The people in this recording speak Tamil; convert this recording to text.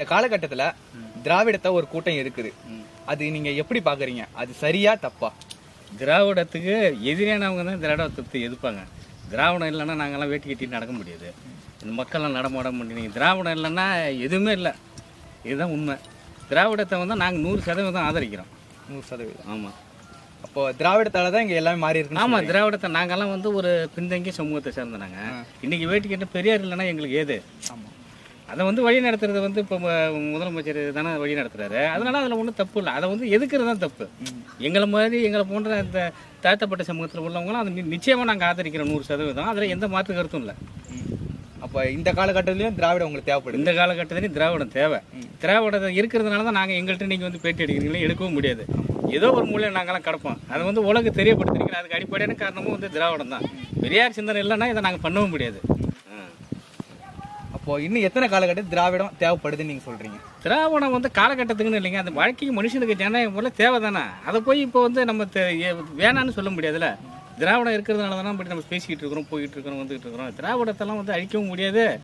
இந்த காலகட்டத்துல திராவிடத்தை ஒரு கூட்டம் இருக்குது. அது நீங்க எப்படி பாக்குறீங்க? அது சரியா தப்பா? திராவிடத்துக்கு எதிரானவங்க தான் திராவிடத்தை எதிர்ப்பாங்க. திராவிடம் இல்லைன்னா நாங்கெல்லாம் வேட்டி கட்டிட்டு நடக்க முடியாது. இந்த மக்கள்லாம் நடமாட முடியும் திராவிடம் இல்லைன்னா எதுவுமே இல்லை. இதுதான் உண்மை. திராவிடத்தை வந்து நாங்கள் நூறு சதவீதம் ஆதரிக்கிறோம். நூறு சதவீதம். ஆமாம் அப்போ திராவிடத்தால தான் இங்க எல்லாமே மாறி இருக்கு ஆமாம் திராவிடத்தை நாங்கெல்லாம் வந்து ஒரு பின்தங்கிய சமூகத்தை சேர்ந்த நாங்கள் இன்றைக்கி வேட்டி கட்ட பெரியார் இல்லைன்னா எங்களுக்கு ஏது? ஆமா. அதை வந்து வழி நடத்துறது வந்து இப்போ முதலமைச்சர் தானே வழி நடத்துறாரு. அதனால அதில் ஒன்றும் தப்பு இல்லை. அதை வந்து எதுக்குறது தான் தப்பு. எங்களை மாதிரி எங்களை போன்ற இந்த தாழ்த்தப்பட்ட சமூகத்தில் உள்ளவங்களும் அதை நி- நிச்சயமா நாங்கள் ஆதரிக்கிறோம் நூறு சதவீதம். அதில் எந்த மாற்று கருத்தும் இல்லை. அப்போ இந்த காலகட்டத்திலயும் திராவிடம் உங்களுக்கு தேவைப்படுது. இந்த காலகட்டத்திலையும் திராவிடம் தேவை. திராவிடம் இருக்கிறதுனால தான் நாங்கள் எங்கள்கிட்ட நீங்கள் வந்து பேட்டி எடுக்கிறீங்களே எடுக்கவும் முடியாது. ஏதோ ஒரு மூலையில் நாங்களாம் கிடப்போம். அதை வந்து உலக தெரியப்படுத்துறீங்க. அதுக்கு அடிப்படையான காரணமும் வந்து திராவிடம் தான். பெரியார் சிந்தனை இல்லைன்னா இதை நாங்கள் பண்ணவும் முடியாது. அப்போ இன்னும் எத்தனை காலகட்டத்தில் திராவிடம் தேவைப்படுதுன்னு நீங்க சொல்றீங்க? திராவிடம் வந்து காலகட்டத்துக்குன்னு இல்லைங்க. அந்த வாழ்க்கைக்கு மனுஷனுக்கு ஜனநாயகம் போல தேவை தானே அதை போய் இப்போ வந்து நம்ம வேணான்னு சொல்ல முடியாதுல்ல? திராவிடம் இருக்கிறதுனால தானே இப்படி நம்ம பேசிக்கிட்டு இருக்கிறோம் போயிட்டு இருக்கிறோம் வந்துகிட்டு இருக்கிறோம். திராவிடத்தெல்லாம் வந்து அழிக்கவும் முடியாது.